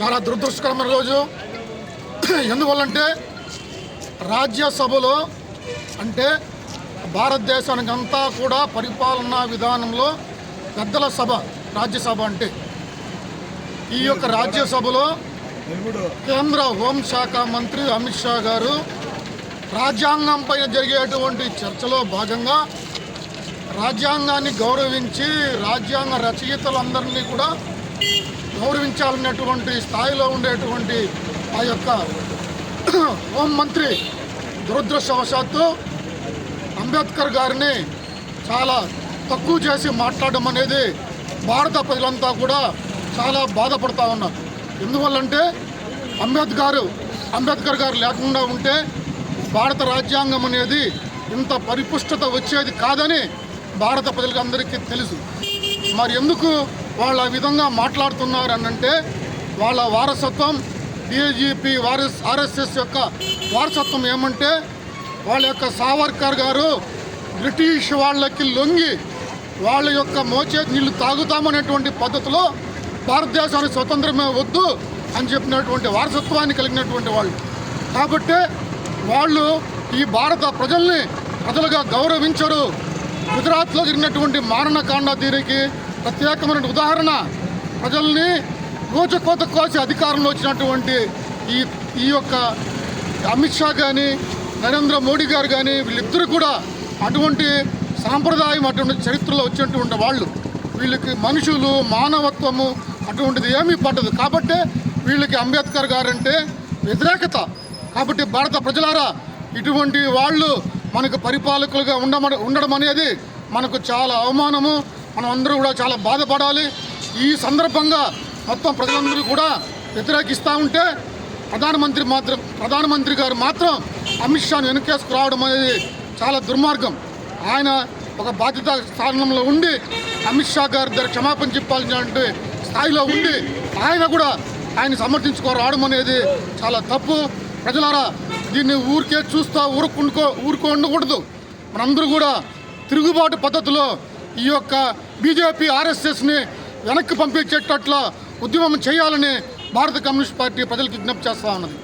చాలా దురదృష్టకరమైన రోజు. ఎందువల్లంటే రాజ్యసభలో అంటే భారతదేశానికి అంతా కూడా పరిపాలనా విధానంలో పెద్దల సభ రాజ్యసభ అంటే. ఈ యొక్క రాజ్యసభలో కేంద్ర హోంశాఖ మంత్రి అమిత్ షా గారు రాజ్యాంగం పైన జరిగేటువంటి చర్చలో భాగంగా రాజ్యాంగాన్ని గౌరవించి రాజ్యాంగ రచయితలందరినీ కూడా గౌరవించాలన్నటువంటి స్థాయిలో ఉండేటువంటి ఆ యొక్క హోం మంత్రి దురదృష్టవశాత్తు అంబేద్కర్ గారిని చాలా తక్కువ చేసి మాట్లాడడం అనేది భారత ప్రజలంతా కూడా చాలా బాధపడతా ఉన్నారు. ఎందువల్లంటే అంబేద్కర్ అంబేద్కర్ గారు లేకుండా ఉంటే భారత రాజ్యాంగం అనేది ఇంత పరిపుష్టత వచ్చేది కాదని భారత ప్రజలందరికీ తెలుసు. మరి ఎందుకు వాళ్ళు ఆ విధంగా మాట్లాడుతున్నారు అని అంటే వాళ్ళ వారసత్వం డిఐజీపీ వారస్ ఆర్ఎస్ఎస్ యొక్క వారసత్వం ఏమంటే వాళ్ళ యొక్క సావర్కర్ గారు బ్రిటిష్ వాళ్ళకి లొంగి వాళ్ళ యొక్క మోచే నీళ్ళు తాగుతామనేటువంటి పద్ధతిలో భారతదేశానికి స్వతంత్రమే వద్దు అని చెప్పినటువంటి వారసత్వాన్ని కలిగినటువంటి వాళ్ళు. కాబట్టి వాళ్ళు ఈ భారత ప్రజల్ని ప్రజలుగా గౌరవించరు. గుజరాత్లో జరిగినటువంటి మారణకాండ దీనికి ప్రత్యేకమైన ఉదాహరణ ప్రజల్ని రోజుకోత కోసి అధికారంలో వచ్చినటువంటి ఈ ఈ యొక్క అమిత్ షా కానీ నరేంద్ర మోడీ గారు కానీ వీళ్ళిద్దరూ కూడా అటువంటి సాంప్రదాయం అటువంటి చరిత్రలో వచ్చినటువంటి వాళ్ళు. వీళ్ళకి మనుషులు మానవత్వము అటువంటిది ఏమీ పట్టదు. కాబట్టి వీళ్ళకి అంబేద్కర్ గారంటే వ్యతిరేకత. కాబట్టి భారత ప్రజలారా ఇటువంటి వాళ్ళు మనకు పరిపాలకులుగా ఉండమ ఉండడం అనేది మనకు చాలా అవమానము మనం అందరూ కూడా చాలా బాధపడాలి. ఈ సందర్భంగా మొత్తం ప్రజలందరూ కూడా వ్యతిరేకిస్తూ ఉంటే ప్రధానమంత్రి మాత్రం ప్రధానమంత్రి గారు మాత్రం అమిత్ షాను వెనకేసుకురావడం అనేది చాలా దుర్మార్గం. ఆయన ఒక బాధ్యత స్థానంలో ఉండి అమిత్ షా గారి దగ్గర క్షమాపణ చెప్పాల్సినటువంటి స్థాయిలో ఉండి ఆయన కూడా ఆయన సమర్థించుకోరావడం అనేది చాలా తప్పు. ప్రజలారా దీన్ని ఊరికే చూస్తా ఊరుకుండుకో ఊరుకో ఉండకూడదు మనందరూ కూడా తిరుగుబాటు పద్ధతిలో ఈ యొక్క బీజేపీ ఆర్ఎస్ఎస్ని వెనక్కి పంపించేటట్ల ఉద్యమం చేయాలని భారత కమ్యూనిస్ట్ పార్టీ ప్రజలకు విజ్ఞప్తి చేస్తా ఉన్నది.